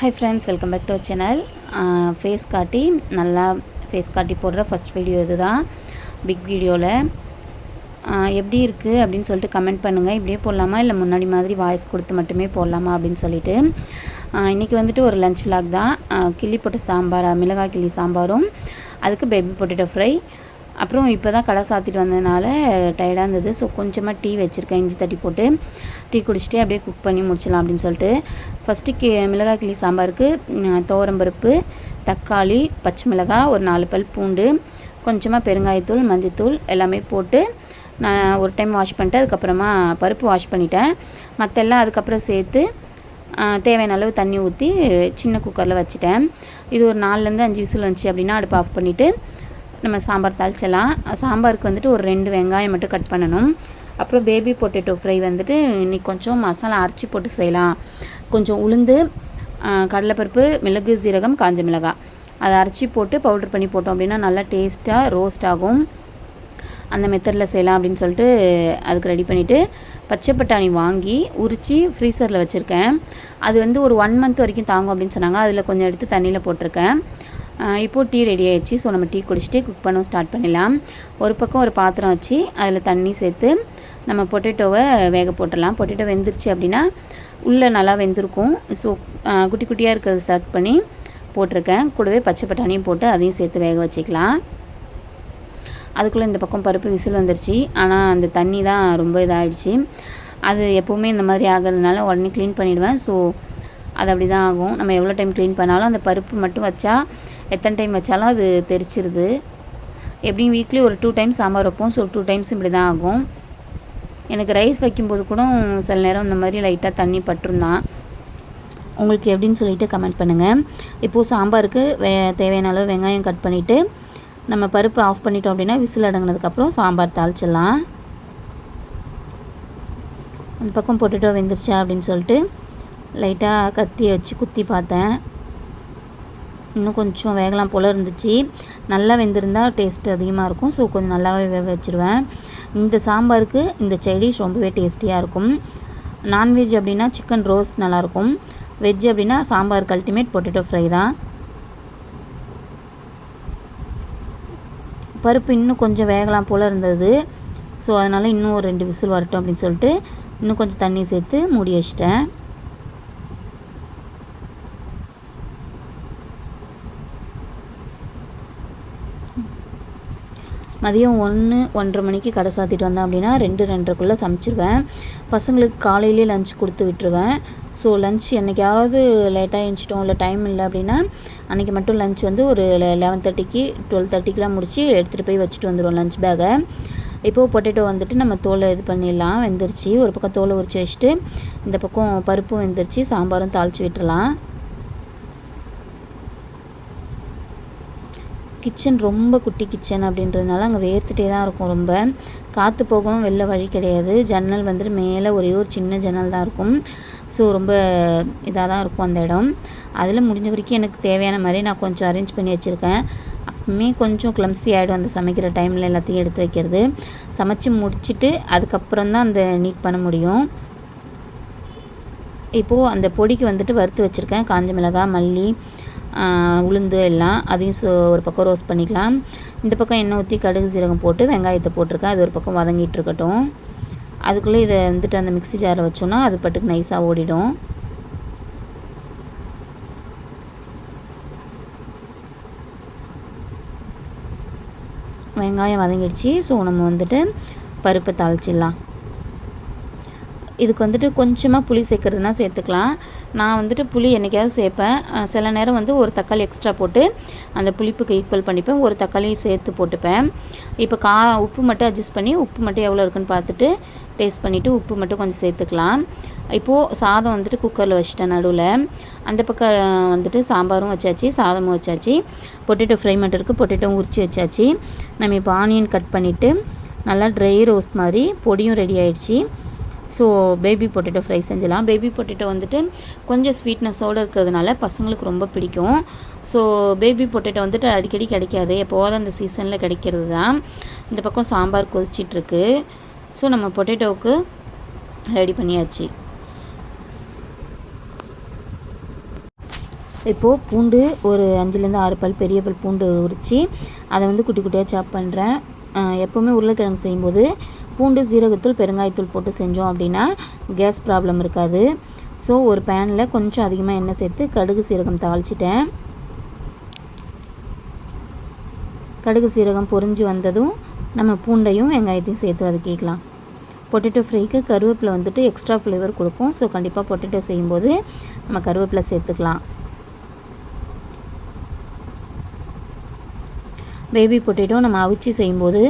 Hi friends welcome back to channel face காட்டி நல்லா face காட்டி போடுற ஃபஸ்ட் வீடியோ இது தான் பிக் வீடியோவில் எப்படி இருக்குது அப்படின்னு சொல்லிட்டு கமெண்ட் பண்ணுங்கள் இப்படியே போடலாமா? இல்லை முன்னாடி மாதிரி வாய்ஸ் கொடுத்து மட்டுமே போடலாமா அப்படின்னு சொல்லிட்டு. இன்றைக்கி வந்துட்டு ஒரு லஞ்ச் vlog தான். கிள்ளி போட்ட சாம்பார்? மிளகாய் கிள்ளி சாம்பாரும். அதுக்கு பேபி பொட்டேட்டோ ஃப்ரை அப்புறம் இப்போ தான் கடை சாத்திட்டு வந்ததுனால டயர்டாக இருந்தது. ஸோ கொஞ்சமாக டீ வச்சுருக்கேன். இஞ்சி தட்டி போட்டு டீ குடிச்சிட்டு அப்படியே குக் பண்ணி முடிச்சிடலாம் அப்படின்னு சொல்லிட்டு. ஃபஸ்ட்டு கி மிளகாய் கிளி சாம்பாருக்கு ம், துவரம்பருப்பு தக்காளி பச்சை மிளகாய் ஒரு நாலு பல் பூண்டு கொஞ்சமாக பெருங்காயத்தூள் மஞ்சத்தூள் எல்லாமே போட்டு நான் ஒரு டைம் வாஷ் பண்ணிட்டு அதுக்கப்புறமா பருப்பு வாஷ் பண்ணிட்டேன். மற்றெல்லாம் அதுக்கப்புறம் சேர்த்து தேவையான அளவு தண்ணி ஊற்றி சின்ன குக்கரில் வச்சுட்டேன். இது ஒரு நாலுலேருந்து அஞ்சு விசில் வந்துச்சு அப்படின்னா அடுப்பு ஆஃப் பண்ணிவிட்டு நம்ம சாம்பார் தாளிச்சிடலாம். சாம்பாருக்கு வந்துட்டு ஒரு ரெண்டு வெங்காயம் மட்டும் கட் பண்ணணும். அப்புறம் பேபி பொட்டேட்டோ ஃப்ரை வந்துட்டு இன்னைக்கு கொஞ்சம் மசாலா அரைச்சி போட்டு செய்யலாம். கொஞ்சம் உளுந்து கடலைப்பருப்பு மிளகு சீரகம் காஞ்ச மிளகாய் அதை அரைச்சி போட்டு பவுடர் பண்ணி போட்டோம் அப்படின்னா நல்லா டேஸ்ட்டாக ரோஸ்ட் ஆகும். அந்த மெத்தடில் செய்யலாம் அப்படின்னு சொல்லிட்டு அதுக்கு ரெடி பண்ணிவிட்டு பச்சை பட்டாணி வாங்கி உரித்து ஃப்ரீசரில் வச்சுருக்கேன். அது வந்து ஒரு ஒன் மந்த் வரைக்கும் தாங்கும் அப்படின்னு சொன்னாங்க. அதில் கொஞ்சம் எடுத்து தண்ணியில் போட்டிருக்கேன். இப்போது டீ ரெடி ஆயிடுச்சு. ஸோ நம்ம டீ குடிச்சிட்டு குக் பண்ணவும் ஸ்டார்ட் பண்ணிடலாம். ஒரு பக்கம் ஒரு பாத்திரம் வச்சு அதில் தண்ணி சேர்த்து நம்ம பொட்டேட்டோவை வேக போட்டுடலாம். பொட்டேட்டோ வெந்துருச்சு அப்படின்னா உள்ளே நல்லா வெந்திருக்கும். ஸோ குட்டி குட்டியாக இருக்கிறத சர்ட் பண்ணி போட்டிருக்கேன். கூடவே பச்சை பட்டாணியும் போட்டு அதையும் சேர்த்து வேக வச்சுக்கலாம். அதுக்குள்ளே இந்த பக்கம் பருப்பு விசில் வந்துருச்சு. ஆனால் அந்த தண்ணி தான் ரொம்ப இதாகிடுச்சு அது எப்போவுமே இந்த மாதிரி ஆகிறதுனால உடனே க்ளீன் பண்ணிவிடுவேன் ஸோ அது அப்படி தான் ஆகும். நம்ம எவ்வளோ டைம் க்ளீன் பண்ணாலும் அந்த பருப்பு மட்டும் வச்சா எத்தனை டைம் வச்சாலும் அது தெரிச்சிருது. எப்படியும் வீக்லி ஒரு டூ டைம்ஸ் சாம்பார் வைப்போம். ஸோ டூ டைம்ஸ் இப்படி தான் ஆகும். எனக்கு ரைஸ் வைக்கும்போது கூட சில நேரம் இந்த மாதிரி லைட்டாக தண்ணி பட்டிருந்தான். உங்களுக்கு எப்படின்னு சொல்லிட்டு கமெண்ட் பண்ணுங்கள் இப்போது சாம்பாருக்கு வே தேவையான அளவு வெங்காயம் கட் பண்ணிவிட்டு நம்ம பருப்பு ஆஃப் பண்ணிட்டோம் அப்படின்னா விசில் அடங்கினதுக்கப்புறம் சாம்பார் தாளிச்சிடலாம். அந்த பக்கம் பொட்டேட்டோ வெந்துருச்சா அப்படின்னு சொல்லிட்டு லைட்டாக கத்தியை வச்சு குத்தி பார்த்தேன். இன்னும் கொஞ்சம் வேகலாம் போல் இருந்துச்சு. நல்லா வெந்திருந்தால் டேஸ்ட் அதிகமாக இருக்கும். ஸோ கொஞ்சம் நல்லாவே வேக வச்சுருவேன். இந்த சாம்பாருக்கு இந்த சைடிஷ் ரொம்பவே டேஸ்டியாக இருக்கும். நான்வெஜ் அப்படின்னா சிக்கன் ரோஸ்ட் நல்லாயிருக்கும். வெஜ் அப்படின்னா சாம்பாருக்கு அல்டிமேட் பொட்டேட்டோ ஃப்ரை தான். பருப்பு இன்னும் கொஞ்சம் வேகலாம் போல் இருந்தது. ஸோ அதனால் இன்னும் ஒரு ரெண்டு விசில் வரட்டும் அப்படின்னு சொல்லிட்டு இன்னும் கொஞ்சம் தண்ணி சேர்த்து மூடி வச்சிட்டேன். மதியம் ஒன்று ஒன்றரை மணிக்கு கடை சாத்திட்டு வந்தேன் அப்படின்னா ரெண்டு ரெண்டரைக்குள்ளே சமைச்சிருவேன். பசங்களுக்கு காலையிலே லஞ்ச் கொடுத்து விட்டுருவேன். ஸோ லஞ்ச் என்றைக்காவது லேட்டாக எழுந்திச்சிட்டோம் இல்லை டைம் இல்லை அப்படின்னா அன்றைக்கி மட்டும் லஞ்ச் வந்து ஒரு லெவன் தேர்ட்டிக்கு டுவெல் தேர்ட்டிக்கெலாம் முடித்து எடுத்துகிட்டு போய் வச்சுட்டு வந்துடுவோம் லஞ்ச் பேக்கை இப்போது பொட்டேட்டோ வந்துட்டு நம்ம தோலை இது பண்ணிடலாம் வெந்துருச்சு. ஒரு பக்கம் தோலை உரிச்சு வச்சுட்டு இந்த பக்கம் பருப்பும் வெந்துருச்சு சாம்பாரும் தாளித்து விட்டுடலாம் கிச்சன் ரொம்ப குட்டி கிச்சன் அப்படின்றதுனால அங்கே வேர்த்துட்டே தான் இருக்கும் ரொம்ப. காற்று போகவும் வெளில வழி கிடையாது. ஜன்னல் வந்துட்டு மேலே ஒரே ஒரு சின்ன ஜன்னல் தான் இருக்கும். ஸோ ரொம்ப இதாக தான் இருக்கும் அந்த இடம். அதில் முடிஞ்ச வரைக்கும் எனக்கு தேவையான மாதிரி நான் கொஞ்சம் அரேஞ்ச் பண்ணி வச்சுருக்கேன். அப்பவுமே கொஞ்சம் கிளம்ஸி ஆகிடும் அந்த சமைக்கிற டைமில் எல்லாத்தையும் எடுத்து வைக்கிறது. சமைச்சு முடிச்சுட்டு அதுக்கப்புறம் தான் அந்த நீட் பண்ண முடியும். இப்போது அந்த பொடிக்கு வந்துட்டு வறுத்து வச்சுருக்கேன். காஞ்ச மிளகாய் மல்லி உளுந்து எல்லாம் அதையும் ஒரு பக்கம் ரோஸ்ட் பண்ணிக்கலாம். இந்த பக்கம் எண்ணெய் ஊற்றி கடுகு சீரகம் போட்டு வெங்காயத்தை போட்டிருக்கேன். அது ஒரு பக்கம் வதங்கிட்டு இருக்கட்டும். அதுக்குள்ளே இதை வந்துட்டு அந்த மிக்ஸி ஜாரில் வச்சோன்னா அது பாட்டுக்கு நைஸாக ஓடிடும். வெங்காயம் வதங்கிடுச்சு. ஸோ நம்ம வந்துட்டு பருப்பை தாளிச்சிடலாம். இதுக்கு வந்துட்டு கொஞ்சமாக புளி சேர்க்குறதுனா சேர்த்துக்கலாம். நான் வந்துட்டு புளி என்றைக்காவது சேர்ப்பேன். சில நேரம் வந்து ஒரு தக்காளி எக்ஸ்ட்ரா போட்டு அந்த புளிப்புக்கு ஈக்குவல் பண்ணிப்பேன். ஒரு தக்காளி சேர்த்து போட்டுப்பேன். இப்போ கா உப்பு மட்டும் அட்ஜஸ்ட் பண்ணி உப்பு மட்டும் எவ்வளோ இருக்குன்னு பார்த்துட்டு டேஸ்ட் பண்ணிவிட்டு உப்பு மட்டும் கொஞ்சம் சேர்த்துக்கலாம். இப்போது சாதம் வந்துட்டு குக்கரில் வச்சுட்டேன் நடுவில். அந்த பக்கம் வந்துட்டு சாம்பாரும் வச்சாச்சு சாதமும் வச்சாச்சு. பொட்டேட்டோ ஃப்ரை மட்டும் இருக்குது பொட்டேட்டோ உரிச்சு வச்சாச்சு. நம்ம இப்போ ஆனியன் கட் பண்ணிவிட்டு நல்லா ட்ரை ரோஸ்ட் மாதிரி பொடியும் ரெடி ஆயிடுச்சு. ஸோ பேபி பொட்டேட்டோ ஃப்ரை செஞ்சலாம். பேபி பொட்டேட்டோ வந்துட்டு கொஞ்சம் ஸ்வீட்னஸோடு இருக்கிறதுனால பசங்களுக்கு ரொம்ப பிடிக்கும். ஸோ பேபி பொட்டேட்டோ வந்துட்டு அடிக்கடி கிடைக்காது. எப்போவாது அந்த சீசனில் கிடைக்கிறது தான் இந்த பக்கம் சாம்பார் கொதிச்சிட்ருக்கு. ஸோ நம்ம பொட்டேட்டோவுக்கு ரெடி பண்ணியாச்சு. இப்போது பூண்டு ஒரு அஞ்சுலேருந்து ஆறு பல் பெரிய பல் பூண்டு உரித்து அதை வந்து குட்டி குட்டியாக சாப் பண்ணுறேன் எப்போவுமே உருளைக்கிழங்கு செய்யும்போது பூண்டு சீரகத்தூள் பெருங்காயத்தூள் போட்டு செஞ்சோம் அப்படின்னா கேஸ் ப்ராப்ளம் இருக்காது. ஸோ ஒரு பேனில் கொஞ்சம் அதிகமாக எண்ணெய் சேர்த்து கடுகு சீரகம் தாளிச்சிட்டேன். கடுகு சீரகம் பொரிஞ்சு வந்ததும் நம்ம பூண்டையும் வெங்காயத்தையும் சேர்த்து வதக்கிக்கலாம். பொட்டேட்டோ ஃப்ரைக்கு கருவேப்பிலை வந்துட்டு எக்ஸ்ட்ரா ஃப்ளேவர் கொடுக்கும். ஸோ கண்டிப்பாக பொட்டேட்டோ செய்யும்போது நம்ம கருவேப்பிலை சேர்த்துக்கலாம். பேபி பொட்டேட்டோ நம்ம அவிச்சு செய்யும்போது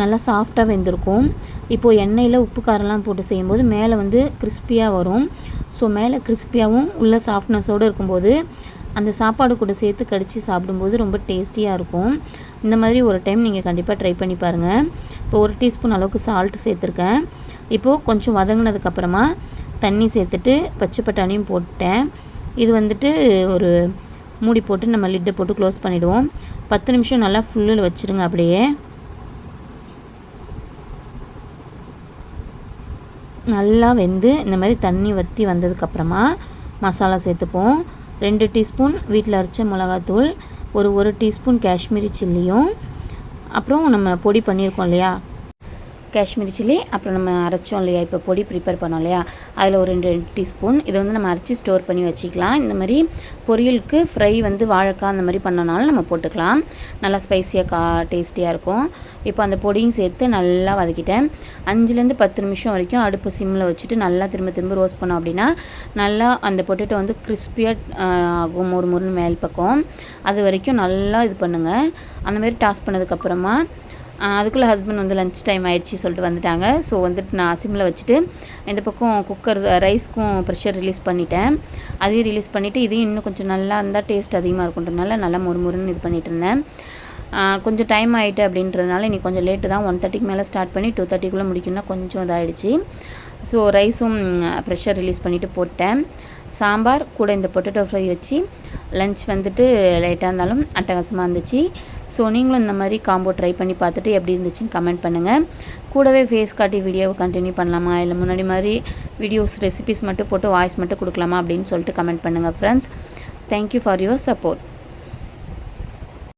நல்லா சாஃப்டாக வெந்திருக்கும். இப்போது எண்ணெயில் உப்பு காரம்லாம் போட்டு செய்யும்போது மேலே வந்து கிறிஸ்பியாக வரும். ஸோ மேலே கிறிஸ்பியாகவும் உள்ள சாஃப்ட்னஸோடு இருக்கும்போது அந்த சாப்பாடு கூட சேர்த்து கடித்து சாப்பிடும்போது ரொம்ப டேஸ்டியாக இருக்கும். இந்த மாதிரி ஒரு டைம் நீங்கள் கண்டிப்பாக ட்ரை பண்ணி பாருங்கள் இப்போ ஒரு டீஸ்பூன் அளவுக்கு சால்ட் சேர்த்துருக்கேன். இப்போது கொஞ்சம் வதங்கினதுக்கப்புறமா தண்ணி சேர்த்துட்டு பச்சை பட்டாணியும் போட்டேன். இது வந்துட்டு ஒரு மூடி போட்டு நம்ம லிட்டை போட்டு க்ளோஸ் பண்ணிவிடுவோம் பத்து நிமிஷம் நல்லா ஃபுல்லில் வச்சுருங்க அப்படியே. நல்லா வெந்து இந்த மாதிரி தண்ணி வற்றி வந்ததுக்கப்புறமா மசாலா சேர்த்துப்போம். ரெண்டு டீஸ்பூன் வீட்டில் அரைச்ச மிளகாத்தூள் ஒரு ஒரு டீஸ்பூன் காஷ்மீரி சில்லியும். அப்புறம் நம்ம பொடி பண்ணியிருக்கோம் இல்லையா? காஷ்மீரி சில்லி அப்புறம் நம்ம அரைச்சோம் இல்லையா இப்போ பொடி ப்ரிப்பேர் பண்ணோம் இல்லையா அதில் ஒரு ரெண்டு டீஸ்பூன். இதை வந்து நம்ம அரைச்சி ஸ்டோர் பண்ணி வச்சுக்கலாம். இந்த மாதிரி பொரியலுக்கு ஃப்ரை வந்து வாழைக்காய் அந்த மாதிரி பண்ணனாலும் நம்ம போட்டுக்கலாம். நல்லா ஸ்பைஸியாக கா டேஸ்டியாக இருக்கும். இப்போ அந்த பொடியும் சேர்த்து நல்லா வதக்கிட்டேன். அஞ்சுலேருந்து பத்து நிமிஷம் வரைக்கும் அடுப்பு சிம்மில் வச்சுட்டு நல்லா திரும்ப திரும்ப ரோஸ்ட் பண்ணோம் அப்படின்னா நல்லா அந்த பொட்டேட்டோ வந்து கிறிஸ்பியாக ஆகும். மொறு மொறுன்னு மேல் பக்கம். அது வரைக்கும் நல்லா இது பண்ணுங்கள் அந்த மாதிரி டாஸ் பண்ணதுக்கப்புறமா அதுக்குள்ளே ஹஸ்பண்ட் வந்து லஞ்ச் டைம் ஆயிடுச்சு சொல்லிட்டு வந்துட்டாங்க. ஸோ வந்துட்டு நான் சிம்மில் வச்சுட்டு இந்த பக்கம் குக்கர் ரைஸ்க்கும் ப்ரெஷர் ரிலீஸ் பண்ணிட்டேன். அதையும் ரிலீஸ் பண்ணிவிட்டு இதையும் இன்னும் கொஞ்சம் நல்லா இருந்தால் டேஸ்ட் அதிகமாக இருக்குன்றனால நல்லா முறுமுறுன்னு இது பண்ணிகிட்டு இருந்தேன். கொஞ்சம் டைம் ஆகிட்டு அப்படின்றதுனால இன்றைக்கி கொஞ்சம் லேட்டு தான். ஒன் தேர்ட்டிக்கு மேலே ஸ்டார்ட் பண்ணி டூ தேர்ட்டிக்குள்ளே முடிக்கணும்னா கொஞ்சம் இதாகிடுச்சு ஸோ ரைஸும் ப்ரெஷர் ரிலீஸ் பண்ணிவிட்டு போட்டேன். சாம்பார் கூட இந்த பொட்டேட்டோ ஃப்ரை வச்சு லஞ்ச் வந்துட்டு லேட்டாக இருந்தாலும் அட்டகாசமாக இருந்துச்சு. ஸோ நீங்களும் இந்த மாதிரி காம்போ ட்ரை பண்ணி பார்த்துட்டு எப்படி இருந்துச்சுன்னு கமெண்ட் பண்ணுங்கள் கூடவே ஃபேஸ் காட்டி வீடியோவை கண்டினியூ பண்ணலாமா? இல்லை முன்னாடி மாதிரி வீடியோஸ் ரெசிபிஸ் மட்டும் போட்டு வாய்ஸ் மட்டும் கொடுக்கலாமா அப்படின்னு சொல்லிட்டு கமெண்ட் பண்ணுங்கள் friends thank you for your support